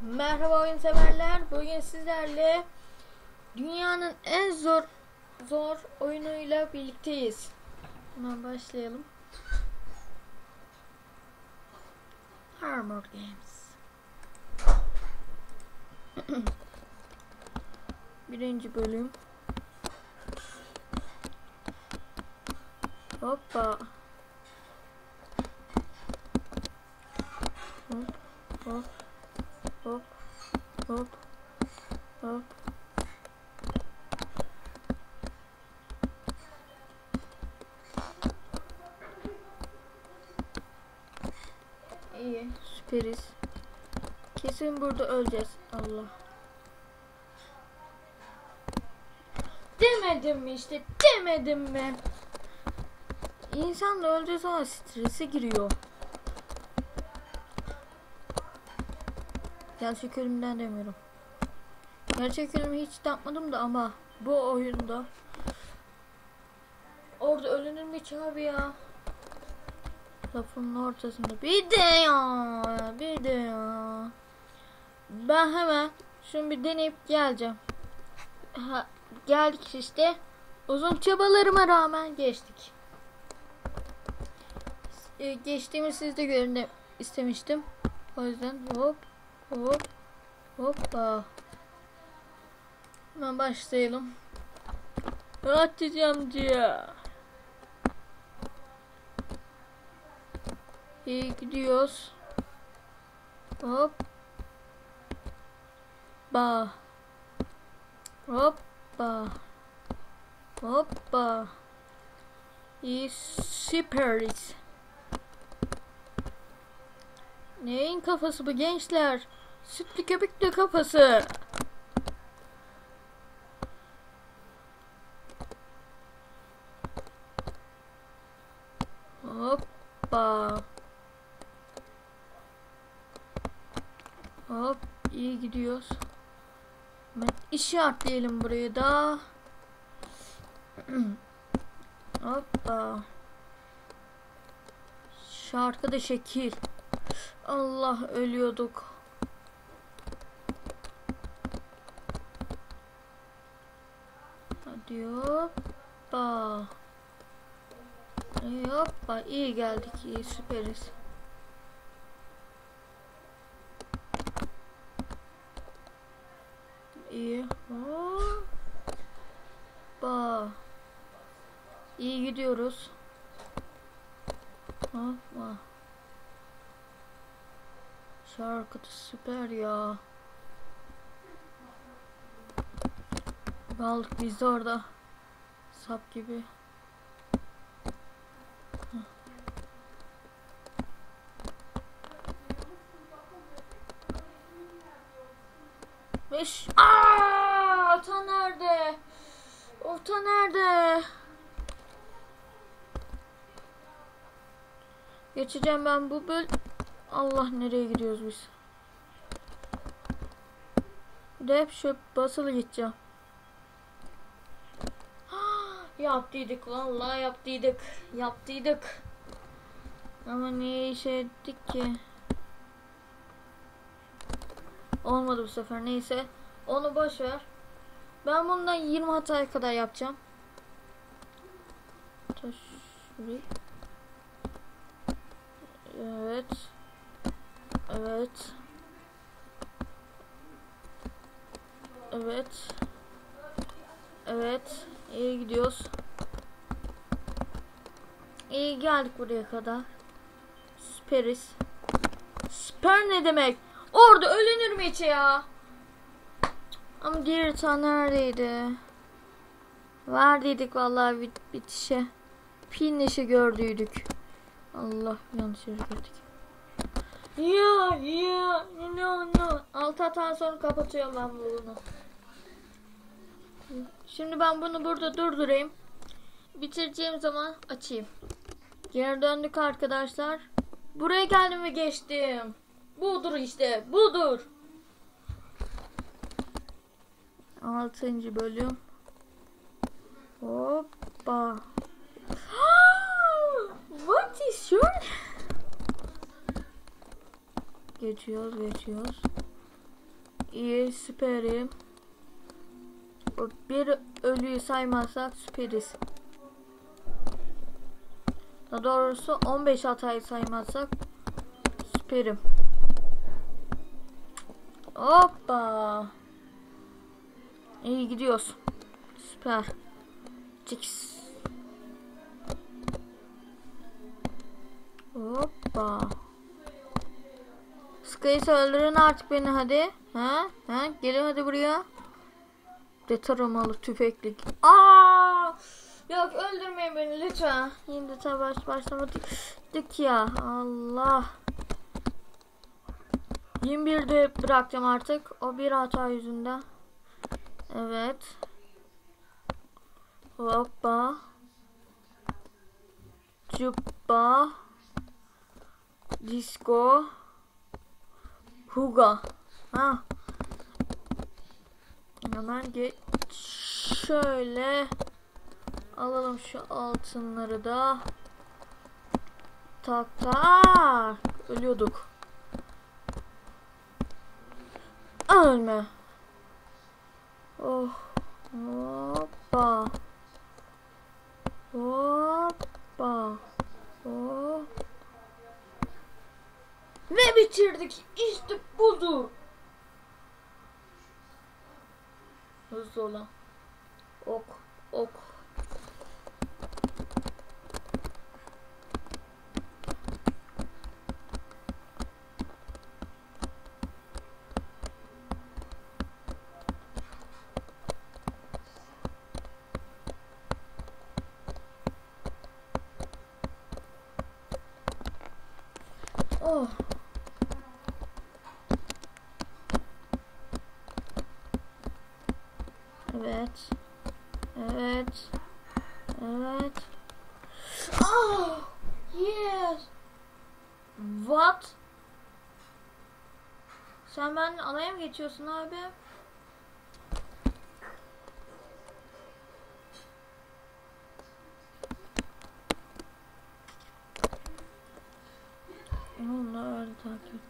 Merhaba oyun severler. Bugün sizlerle dünyanın en zor zor oyunuyla birlikteyiz. Hemen başlayalım. Armor Games. Birinci bölüm. Hoppa. Hop hop hop hop hop İyi süperiz. Kesin burada öleceğiz. Allah. Demedim mi işte demedim mi? İnsan öldüğü zaman strese giriyor. Gerçek ölümden demiyorum. Gerçek ölümü hiç yapmadım da ama bu oyunda orada ölünür mü hiç abi ya? Lafın ortasında bir de ya bir de ya. Ben hemen şunu bir deneyip geleceğim. Ha, geldik işte. Uzun çabalarıma rağmen geçtik. Ee, geçtiğimi siz de görün istemiştim. O yüzden hop hop hoppa. Hemen başlayalım. Hatice amca. İyi gidiyoruz. Hop. Ba. Hoppa. Hoppa. İyi süperiz. Neyin kafası bu gençler? Sütlü köpüklü kafası. Hoppa. Hop iyi gidiyoruz. Ben işaretleyelim burayı da. Hoppa. Şarkı da şekil. Allah ölüyorduk. Hadi hoppa. Hoppa iyi geldik iyi süperiz. İyi hoppa. İyi gidiyoruz. Hoppa. Şarkı süper ya. Kaldık biz de orada. Sap gibi. Beş. Aa, ota nerede? Ota nerede? Geçeceğim ben bu böl. Allah nereye gidiyoruz biz? Bir de hep şu basılı gideceğim. Yaptıydık vallahi yaptıydık. Yaptıydık. Ama niye işe ettik ki? Olmadı bu sefer neyse. Onu boş ver. Ben bundan 20 hataya kadar yapacağım. Taş. Evet. Evet. Evet. Evet. İyi gidiyoruz. İyi geldik buraya kadar. Süperiz. Süper ne demek? Orada ölünür mü hiç ya? Ama diğer tane neredeydi? Verdiydik vallahi bit bitişe. Finish'i gördüydük. Allah yanlış yere girdik. Ya ya no no. Altı hata sonra kapatıyorum ben bunu. Şimdi ben bunu burada durdurayım. Bitireceğim zaman açayım. Geri döndük arkadaşlar. Buraya geldim ve geçtim. Budur işte. Budur. Altıncı bölüm. Hoppa. Geçiyoruz geçiyoruz. İyi süperim. Bir ölüyü saymazsak süperiz. Daha doğrusu 15 hatayı saymazsak süperim. Hoppa. İyi gidiyoruz. Süper. Cix. Hoppa. Sky'ı öldürün artık beni hadi. Ha? Ha? Gelin hadi buraya. De taramalı tüfeklik. Aa! Yok öldürmeyin beni lütfen. Yine savaş başlamadık ya. Allah. 21'de bırakacağım artık. O bir hata yüzünden. Evet. Hoppa. Cuppa. Disco. Huga. Ha. Hemen geç. Şöyle. Alalım şu altınları da. Tak tak. Ölüyorduk. Ölme. Oh. Hoppa. Hoppa. Oh. Ve bitirdik. İşte budur. Hızlı olan. Ok. Ok. Oh. Evet. Evet. Evet. Oh! Yes. What? Sen ben alaya mı geçiyorsun abi? Allah öyle takip et.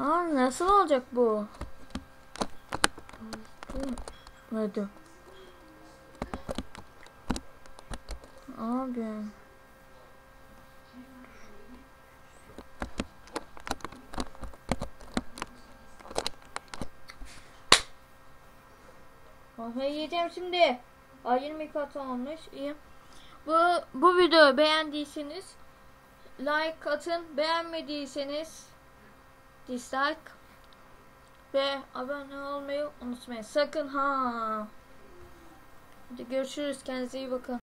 Aa nasıl olacak bu? Hadi. Abi. Kafayı yiyeceğim şimdi. Ay 20 kat olmuş. İyi. Bu bu videoyu beğendiyseniz like atın. Beğenmediyseniz dislike ve abone olmayı unutmayın. Sakın ha. Hadi görüşürüz. Kendinize iyi bakın.